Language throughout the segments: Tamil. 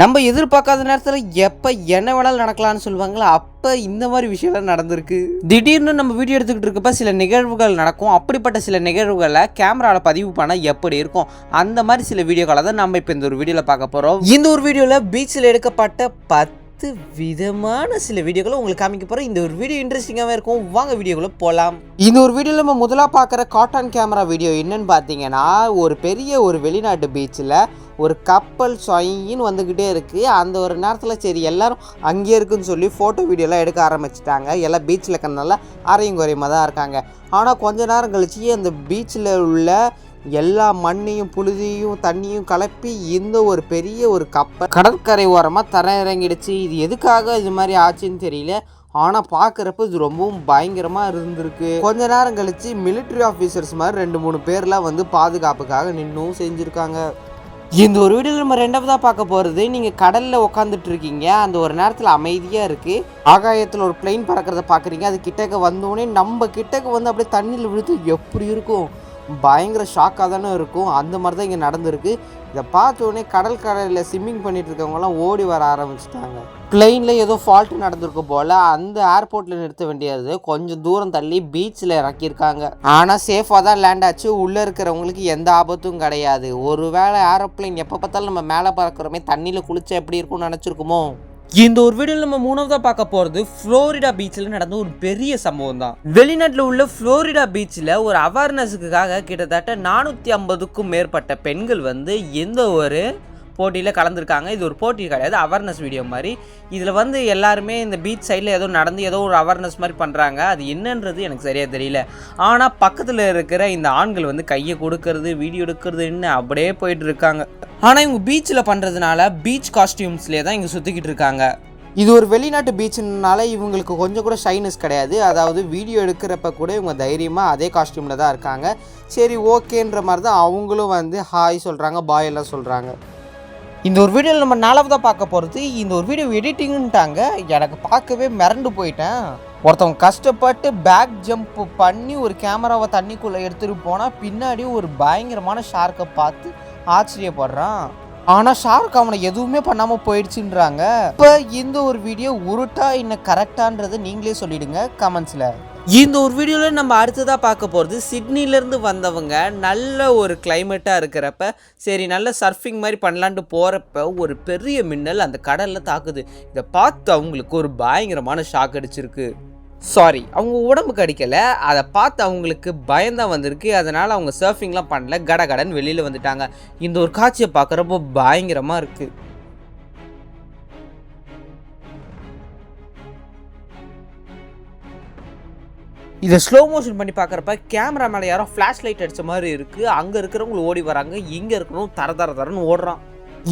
நம்ம எதிர்பார்க்காத நேரத்தில் எப்போ என்ன வேணாலும் நடக்கலாம்னு சொல்லுவாங்களா அப்போ இந்த மாதிரி விஷயம்லாம் நடந்திருக்கு. திடீர்னு நம்ம வீடியோ எடுத்துக்கிட்டு இருக்கப்ப சில நிகழ்வுகள் நடக்கும். அப்படிப்பட்ட சில நிகழ்வுகளை கேமராவில் பதிவு பண்ணால் எப்படி இருக்கும்? அந்த மாதிரி சில வீடியோக்களை தான் நம்ம இப்போ இந்த ஒரு வீடியோவில் பார்க்க போகிறோம் இந்த ஒரு வீடியோவில் பீச்சில் எடுக்கப்பட்ட பத்து விதமான சில வீடியோக்களை உங்களுக்கு காமிக்க போகிறோம் இந்த ஒரு வீடியோ இன்ட்ரெஸ்டிங்காகவே இருக்கும். வாங்க வீடியோக்குள்ள போகலாம் இந்த ஒரு வீடியோவில் நம்ம முதலாக பார்க்குற காட்டன் கேமரா வீடியோ என்னன்னு பார்த்தீங்கன்னா ஒரு பெரிய ஒரு வெளிநாட்டு பீச்சில் ஒரு கப்பல் சொயின்னு வந்துக்கிட்டே இருக்குது அந்த ஒரு நேரத்தில் சரி எல்லோரும் அங்கேயே இருக்குன்னு சொல்லி ஃபோட்டோ வீடியோலாம் எடுக்க ஆரம்பிச்சிட்டாங்க. எல்லாம் பீச்சில் இருக்கிறனால அரையும் குறையுமாக தான் இருக்காங்க. ஆனால் கொஞ்ச நேரம் கழிச்சு அந்த பீச்சில் உள்ள எல்லா மண்ணையும் புழுதியும் தண்ணியும் கலப்பி இந்த ஒரு பெரிய ஒரு கப்பல் கடற்கரை ஓரமாக தர இறங்கிடுச்சு இது எதுக்காக இது மாதிரி ஆச்சுன்னு தெரியல. ஆனால் பார்க்குறப்ப இது ரொம்பவும் பயங்கரமாக இருந்திருக்கு. கொஞ்ச நேரம் கழித்து மிலிட்ரி ஆஃபீஸர்ஸ் மாதிரி ரெண்டு மூணு பேர்லாம் வந்து பாதுகாப்புக்காக நின்றும் செஞ்சுருக்காங்க. இந்த ஒரு வீடியோவில் நம்ம ரெண்டாவதாக பார்க்க போகிறது நீங்கள் கடலில் உட்காந்துட்டு இருக்கீங்க அந்த ஒரு நேரத்தில் அமைதியாக இருக்குது ஆகாயத்தில் ஒரு பிளெயின் பறக்கிறத பார்க்குறீங்க அது கிட்டக்க வந்தோடனே நம்ம கிட்டக்க வந்து அப்படியே தண்ணியில் விழுத்து எப்படி இருக்கும்? பயங்கர ஷாக்காக தானே இருக்கும். அந்த மாதிரி தான் இங்கே நடந்திருக்கு. இதை பார்த்த உடனே கடல் கரையில் ஸ்விம்மிங் பண்ணிட்டு இருக்கவங்கலாம் ஓடி வர ஆரம்பிச்சிட்டாங்க. பிளெயினில் ஏதோ ஃபால்ட் நடந்திருக்கு போல். அந்த ஏர்போர்ட்டில் நிறுத்த வேண்டியது. கொஞ்சம் தூரம் தள்ளி பீச்சில் இறக்கியிருக்காங்க. ஆனால் சேஃபாக தான் லேண்ட் ஆச்சு. உள்ளே இருக்கிறவங்களுக்கு எந்த ஆபத்தும் கிடையாது. ஒருவேளை ஏரோப்ளைன் எப்போ பார்த்தாலும் நம்ம மேலே பறக்கிறோமே தண்ணியில் குளிச்சா எப்படி இருக்கும்னு நினச்சிருக்குமோ? இந்த ஒரு வீடியோவில் நம்ம மூணாவதாக பார்க்க போகிறது ஃப்ளோரிடா பீச்சில் நடந்த ஒரு பெரிய சம்பவம் தான் வெளிநாட்டில் உள்ள ஃப்ளோரிடா பீச்சில் ஒரு அவேர்னஸுக்காக கிட்டத்தட்ட நானூற்றி ஐம்பதுக்கும் மேற்பட்ட பெண்கள் வந்து எந்த ஒரு போட்டியில் கலந்துருக்காங்க. இது ஒரு போட்டி கிடையாது அவேர்னஸ் வீடியோ மாதிரி. இதில் வந்து எல்லாருமே இந்த பீச் சைடில் ஏதோ நடந்து ஏதோ ஒரு அவேர்னஸ் மாதிரி பண்ணுறாங்க அது என்னன்றது எனக்கு சரியாக தெரியல. ஆனால் பக்கத்தில் இருக்கிற இந்த ஆண்கள் வந்து கையை கொடுக்கறது வீடியோ எடுக்கிறதுன்னு அப்படியே போயிட்டு இருக்காங்க. ஆனால் இவங்க பீச்சில் பண்ணுறதுனால பீச் காஸ்டியூம்ஸ்லேயே தான் இங்கே சுற்றிக்கிட்டு இருக்காங்க. இது ஒரு வெளிநாட்டு பீச்சுனால இவங்களுக்கு கொஞ்சம் கூட ஷைனஸ் கிடையாது. அதாவது வீடியோ எடுக்கிறப்ப கூட இவங்க தைரியமாக அதே காஸ்டியூமில் தான் இருக்காங்க. சரி ஓகேன்ற மாதிரி தான் அவங்களும் வந்து ஹாய் சொல்கிறாங்க பாய் எல்லாம் சொல்கிறாங்க இந்த ஒரு வீடியோவில் நம்ம நாலாவதாக பார்க்க போகிறது இந்த ஒரு வீடியோ எடிட்டிங்ன்ட்டாங்க எனக்கு பார்க்கவே மிரண்டு போயிட்டேன். ஒருத்தவங்க கஷ்டப்பட்டு பேக் ஜம்ப் பண்ணி ஒரு கேமராவை தண்ணிக்குள்ளே எடுத்துகிட்டு போனால் பின்னாடி ஒரு பயங்கரமான ஷார்க்கை பார்த்து ஆச்சரியப்படுறான். ஆனால் ஷார்க் அவனை எதுவுமே பண்ணாமல் போயிடுச்சுன்றாங்க. இப்போ இந்த ஒரு வீடியோ உருட்டா இன்னும் கரெக்டான்றதை நீங்களே சொல்லிடுங்க கமெண்ட்ஸில் இந்த ஒரு வீடியோவில் நம்ம அடுத்ததாக பார்க்க போகிறது சிட்னிலேருந்து வந்தவங்க நல்ல ஒரு கிளைமேட்டாக இருக்கிறப்ப சரி நல்ல சர்ஃபிங் மாதிரி பண்ணலான்ட்டு போகிறப்ப ஒரு பெரிய மின்னல் அந்த கடலில் தாக்குது. இதை பார்த்து அவங்களுக்கு ஒரு பயங்கரமான ஷாக் அடிச்சிருக்கு. சாரி அவங்க உடம்புக்கு அடிக்கலை. அதை பார்த்து அவங்களுக்கு பயந்தான் வந்திருக்கு. அதனால் அவங்க சர்ஃபிங்லாம் பண்ணல. கடகடன்னு வெளியில் வந்துட்டாங்க. இந்த ஒரு காட்சியை பார்க்குறப்போ பயங்கரமாக இருக்குது இதை ஸ்லோ மோஷன் பண்ணி பார்க்குறப்ப கேமரா மேலே யாரோ ஃப்ளாஷ் லைட் அடித்த மாதிரி இருக்குது அங்கே இருக்கிறவங்க ஓடி வராங்க. இங்கே இருக்கிறவங்க தர தர தரன்னு ஓடுறான்.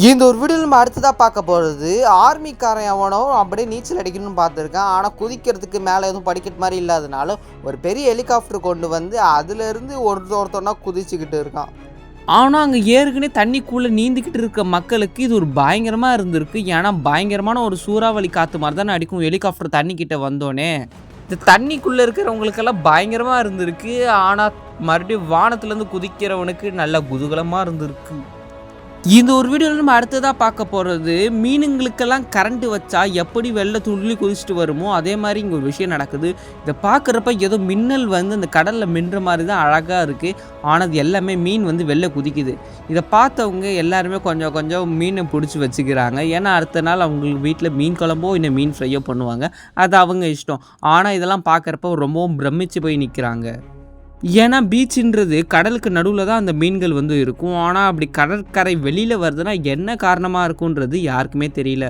இந்த ஒரு வீடியோ நம்ம அடுத்ததாக பார்க்க போகிறது ஆர்மிக்காரன் எவனோ அப்படியே நீச்சல் அடிக்கணும்னு பார்த்துருக்கான். ஆனால் குதிக்கிறதுக்கு மேலே எதுவும் படிக்கட்டு மாதிரி இல்லாதனால ஒரு பெரிய ஹெலிகாப்டர் கொண்டு வந்து அதுலேருந்து ஒருத்த ஒருத்தனா குதிச்சுக்கிட்டு இருக்கான். ஆனால் அங்கே ஏற்கனவே தண்ணிக்குள்ளே நீந்திக்கிட்டு இருக்க மக்களுக்கு இது ஒரு பயங்கரமாக இருந்திருக்கு. ஏன்னா பயங்கரமான ஒரு சூறாவளி காற்று மாதிரி தானே அடிக்கும். ஹெலிகாப்டர் தண்ணிக்கிட்ட வந்தோடனே இந்த தண்ணிக்குள்ளே இருக்கிறவங்களுக்கெல்லாம் பயங்கரமாக இருந்திருக்கு. ஆனால் மறுபடியும் வானத்துலேருந்து குதிக்கிறவனுக்கு நல்ல குதூகலமாக இருந்திருக்கு. இந்த ஒரு வீடியோவில் நம்ம அடுத்ததாக பார்க்க போகிறது மீனுங்களுக்கெல்லாம் கரண்ட் வச்சா எப்படி வெள்ளை துள்ளி குதிச்சுட்டு வருமோ அதே மாதிரி இங்கே ஒரு விஷயம் நடக்குது. இதை பார்க்குறப்ப ஏதோ மின்னல் வந்து அந்த கடலில் மின்ற மாதிரி தான் அழகாக இருக்குது ஆனால் அது எல்லாமே மீன் வந்து வெளில குதிக்குது. இதை பார்த்தவங்க எல்லாருமே கொஞ்சம் கொஞ்சம் மீனை பிடிச்சி வச்சுக்கிறாங்க. ஏன்னா அடுத்த நாள் அவங்களுக்கு வீட்டில் மீன் குழம்போ இல்லை மீன் ஃப்ரையோ பண்ணுவாங்க. அது அவங்க இஷ்டம். ஆனால் இதெல்லாம் பார்க்குறப்ப ரொம்பவும் பிரமிச்சு போய் நிற்கிறாங்க ஏன்னா பீச்சுன்றது கடலுக்கு நடுவில் தான் அந்த மீன்கள் வந்து இருக்கும். ஆனால் அப்படி கடற்கரை வெளியில் வருதுன்னா என்ன காரணமாக இருக்குன்றது யாருக்குமே தெரியல.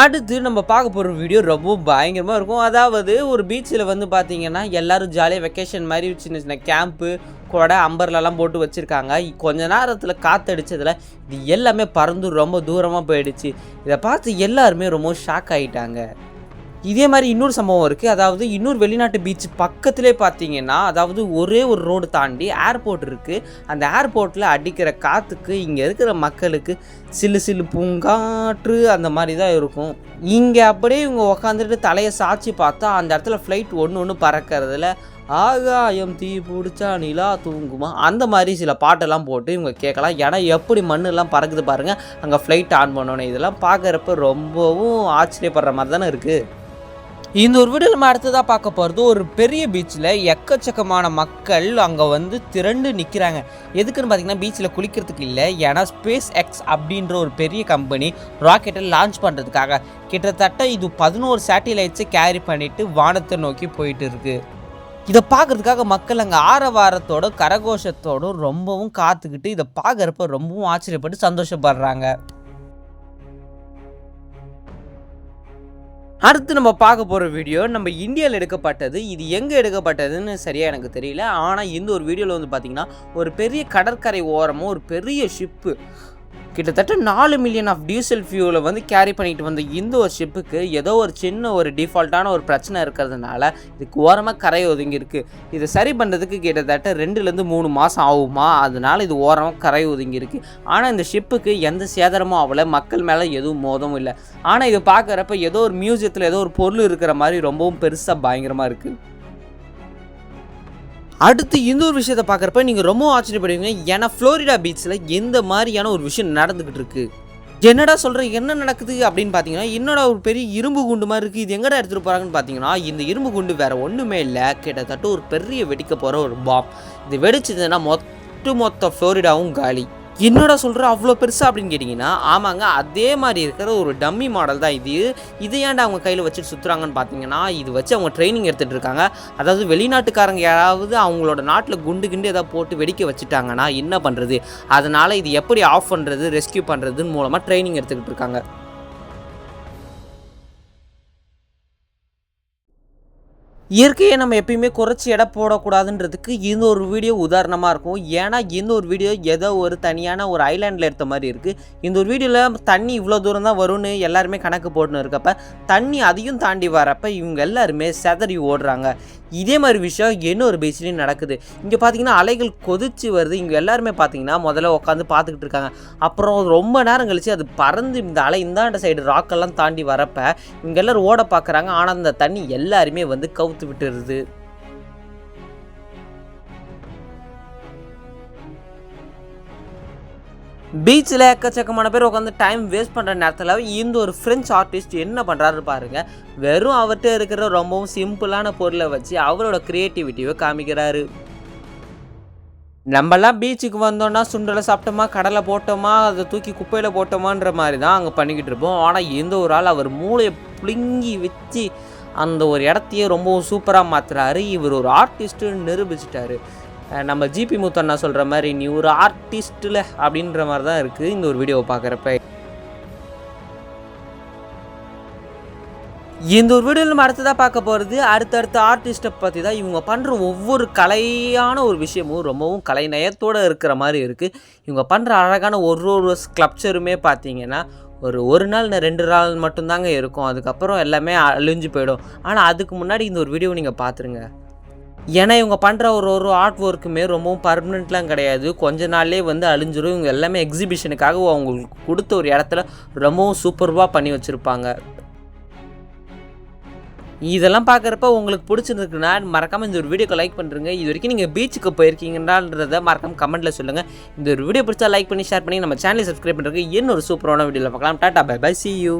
அடுத்து நம்ம பார்க்க போகிற வீடியோ ரொம்ப பயங்கரமாக இருக்கும். அதாவது ஒரு பீச்சில் வந்து பார்த்தீங்கன்னா எல்லோரும் ஜாலியாக வெக்கேஷன் மாதிரி சின்ன சின்ன கேம்ப்பு கொடை அம்பர்லலாம் போட்டு வச்சுருக்காங்க. கொஞ்ச நேரத்தில் காற்றடிச்சதில் இது எல்லாமே பறந்து ரொம்ப தூரமாக போயிடுச்சு. இதை பார்த்து எல்லாருமே ரொம்ப ஷாக் ஆகிட்டாங்க இதே மாதிரி இன்னொரு சம்பவம் இருக்குது அதாவது இன்னொரு வெளிநாட்டு பீச் பக்கத்திலே பார்த்தீங்கன்னா அதாவது ஒரே ஒரு ரோடு தாண்டி ஏர்போர்ட் இருக்குது அந்த ஏர்போர்ட்டில் அடிக்கிற காற்றுக்கு இங்கே இருக்கிற மக்களுக்கு சிலு சிலு பூங்காற்று அந்த மாதிரி தான் இருக்கும். இங்கே அப்படியே இவங்க உக்காந்துட்டு தலையை சாட்சி பார்த்தா அந்த இடத்துல ஃப்ளைட் ஒன்று ஒன்று பறக்கிறதுல ஆகாயம் தீ பிடிச்சா நிலா தூங்குமா? அந்த மாதிரி சில பாட்டெல்லாம் போட்டு இவங்க கேட்கலாம். ஏன்னா எப்படி மண்ணெல்லாம் பறக்குது பாருங்கள் அங்கே ஃப்ளைட் ஆன் பண்ணோன்னே இதெல்லாம் பார்க்குறப்ப ரொம்பவும் ஆச்சரியப்படுற மாதிரி தானே இருக்குது இந்த ஒரு வீடியோ நம்ம அடுத்ததாக பார்க்க போகிறது ஒரு பெரிய பீச்சில் எக்கச்சக்கமான மக்கள் அங்கே வந்து திரண்டு நிற்கிறாங்க எதுக்குன்னு பார்த்தீங்கன்னா பீச்சில் குளிக்கிறதுக்கு இல்லை. ஏன்னா ஸ்பேஸ் எக்ஸ் அப்படின்ற ஒரு பெரிய கம்பெனி ராக்கெட்டை லான்ச் பண்ணுறதுக்காக கிட்டத்தட்ட இது பதினோரு சேட்டிலைட்ஸை கேரி பண்ணிவிட்டு வானத்தை நோக்கி போயிட்டு இருக்கு. இதை பார்க்கறதுக்காக மக்கள் அங்கே ஆரவாரத்தோட கரகோஷத்தோடும் ரொம்பவும் காத்துக்கிட்டு இதை பார்க்குறப்ப ரொம்பவும் ஆச்சரியப்பட்டு சந்தோஷப்படுறாங்க. அடுத்து நம்ம பார்க்க போகிற வீடியோ நம்ம இந்தியாவில் எடுக்கப்பட்டது இது எங்கே எடுக்கப்பட்டதுன்னு சரியாக எனக்கு தெரியல. ஆனால் இந்த ஒரு வீடியோவில் வந்து பார்த்திங்கன்னா ஒரு பெரிய கடற்கரை ஓரமும் ஒரு பெரிய ஷிப்பு கிட்டத்தட்ட நாலு மில்லியன் ஆஃப் டீசல் ஃபியூலை வந்து கேரி பண்ணிட்டு வந்த இந்த ஒரு ஷிப்புக்கு ஏதோ ஒரு சின்ன ஒரு டிஃபால்ட்டான ஒரு பிரச்சனை இருக்கிறதுனால இதுக்கு ஓரமாக கரை ஒதுங்கியிருக்கு இதை சரி பண்ணுறதுக்கு கிட்டத்தட்ட ரெண்டுலேருந்து மூணு மாதம் ஆகுமா? அதனால இது ஓரமாக கரை ஒதுங்கிருக்கு ஆனால் இந்த ஷிப்புக்கு எந்த சேதாரமும் ஆகலை. மக்கள் மேலே எதுவும் மோதமும் இல்லை. ஆனால் இதை பார்க்குறப்ப ஏதோ ஒரு மியூசியத்தில் ஏதோ ஒரு பொருள் இருக்கிற மாதிரி ரொம்பவும் பெருசாக பயங்கரமாக இருக்குது அடுத்து இந்த ஒரு விஷயத்தை பார்க்குறப்ப நீங்கள் ரொம்ப ஆச்சரியப்படுவீங்க. ஏன்னா ஃப்ளோரிடா பீச்சில் எந்த மாதிரியான ஒரு விஷயம் நடந்துக்கிட்டு இருக்கு? என்னடா சொல்கிற என்ன நடக்குது? அப்படின்னு பார்த்தீங்கன்னா என்னடா ஒரு பெரிய இரும்பு குண்டு மாதிரி இருக்குது இது எங்கடா எடுத்துகிட்டு போகிறாங்கன்னு பார்த்தீங்கன்னா இந்த இரும்பு குண்டு வேறு ஒன்றுமே இல்லை. கிட்டத்தட்ட ஒரு பெரிய வெடிக்க போகிற ஒரு பாம் இது வெடிச்சதுன்னா மொத்த மொத்த ஃப்ளோரிடாவும் காலி. என்னடா சொல்கிற அவ்வளோ பெருசா அப்படின்னு கேட்டிங்கன்னா ஆமாங்க அதே மாதிரி இருக்கிற ஒரு டம்மி மாடல் தான் இது. இது ஏன்டா அவங்க கையில் வச்சுட்டு சுற்றுறாங்கன்னு பார்த்தீங்கன்னா இது வச்சு அவங்க ட்ரைனிங் எடுத்துகிட்டு இருக்காங்க. அதாவது வெளிநாட்டுக்காரங்க யாராவது அவங்களோட நாட்டில் குண்டு கிண்டு எதாவது போட்டு வெடிக்க வச்சுட்டாங்கன்னா என்ன பண்ணுறது அதனால் இது எப்படி ஆஃப் பண்ணுறது ரெஸ்கியூ பண்ணுறதுன்னு மூலமாக ட்ரைனிங் எடுத்துக்கிட்டு இருக்காங்க. இயற்கையை நம்ம எப்பயுமே குறைச்சி எடை போடக்கூடாதுன்றதுக்கு இந்த ஒரு வீடியோ உதாரணமாக இருக்கும். ஏன்னா இந்த ஒரு வீடியோ ஏதோ ஒரு தனியான ஒரு ஐலாண்டில் எடுத்த மாதிரி இருக்குது இந்த ஒரு வீடியோவில் தண்ணி இவ்வளோ தூரம் தான் வரும்னு எல்லாருமே கணக்கு போட்டுன்னு இருக்கப்ப தண்ணி அதையும் தாண்டி வரப்ப இவங்க எல்லாருமே செதறி ஓடுறாங்க. இதே மாதிரி விஷயம் இன்னொரு பீச்லேயும் நடக்குது? இங்கே பார்த்தீங்கன்னா அலைகள் கொதிச்சு வருது. இங்கே எல்லாருமே பார்த்தீங்கன்னா முதல்ல உட்காந்து பார்த்துக்கிட்டு இருக்காங்க. அப்புறம் ரொம்ப நேரம் கழிச்சு அது பறந்து இந்த அலை இந்தாண்ட சைடு ராக்கெல்லாம் தாண்டி வரப்போ இங்கே எல்லோரும் ஓட பார்க்குறாங்க ஆனால் அந்த தண்ணி எல்லாருமே வந்து கவுத்து விட்டுருது. பீச்சில் எக்கச்சக்கமான பேர் உட்காந்து டைம் வேஸ்ட் பண்ணுற நேரத்தில் இந்த ஒரு ஃப்ரெஞ்ச் ஆர்டிஸ்ட் என்ன பண்ணுறாரு பாருங்கள் வெறும் அவர்கிட்ட இருக்கிற ரொம்பவும் சிம்பிளான பொருளை வச்சு அவரோட க்ரியேட்டிவிட்டியை காமிக்கிறாரு. நம்மலாம் பீச்சுக்கு வந்தோன்னா சுண்டலை சாப்பிட்டோமா கடலை போட்டோமா அதை தூக்கி குப்பையில் போட்டோமான்ற மாதிரி தான் அங்கே பண்ணிக்கிட்டு இருப்போம். ஆனால் எந்த ஒரு ஆள் அவர் மூளையை புழுங்கி வச்சு அந்த ஒரு இடத்தையே ரொம்பவும் சூப்பராக மாற்றுறாரு இவர் ஒரு ஆர்டிஸ்ட்டுன்னு நிரூபிச்சிட்டாரு. நம்ம ஜிபி முத்தண்ணா சொல்கிற மாதிரி நீ ஒரு ஆர்டிஸ்ட்டில் அப்படின்ற மாதிரி தான் இருக்குது இந்த ஒரு வீடியோவை பார்க்குறப்ப. இந்த ஒரு வீடியோவில் நம்ம அடுத்ததாக பார்க்க போகிறது அடுத்தடுத்த ஆர்டிஸ்ட்டை பற்றி தான். இவங்க பண்ணுற ஒவ்வொரு கலையான ஒரு விஷயமும் ரொம்பவும் கலைநயத்தோடு இருக்கிற மாதிரி இருக்குது இவங்க பண்ணுற அழகான ஒரு ஒரு ஸ்க்ளப்சருமே பார்த்தீங்கன்னா ஒரு ஒரு நாள் ரெண்டு நாள் மட்டும்தாங்க இருக்கும். அதுக்கப்புறம் எல்லாமே அழிஞ்சு போயிடும். ஆனால் அதுக்கு முன்னாடி இந்த ஒரு வீடியோ நீங்கள் பார்த்துருங்க. ஏன்னா இவங்க பண்ணுற ஒரு ஒரு ஆர்ட் ஒர்க்குமே ரொம்பவும் பர்மனெண்ட்லாம் கிடையாது. கொஞ்ச நாள்லேயே வந்து அழிஞ்சிரும். இவங்க எல்லாமே எக்ஸிபிஷனுக்காக அவங்களுக்கு கொடுத்த ஒரு இடத்துல ரொம்பவும் சூப்பர்வாக பண்ணி வச்சுருப்பாங்க. இதெல்லாம் பார்க்குறப்ப உங்களுக்கு பிடிச்சிருக்குன்னா மறக்காமல் இந்த ஒரு வீடியோக்கு லைக் பண்ணுறங்க இது வரைக்கும் நீங்கள் பீச்சுக்கு போயிருக்கீங்கன்றத மறக்காம கமெண்ட்டில் சொல்லுங்கள் இந்த ஒரு வீடியோ பிடிச்சா லைக் பண்ணி ஷேர் பண்ணி நம்ம சேனலை சப்ஸ்கிரைப் பண்ணுறதுக்கு இன்னொரு சூப்பரான வீடியோவில் பார்க்கலாம். Tata bye bye see you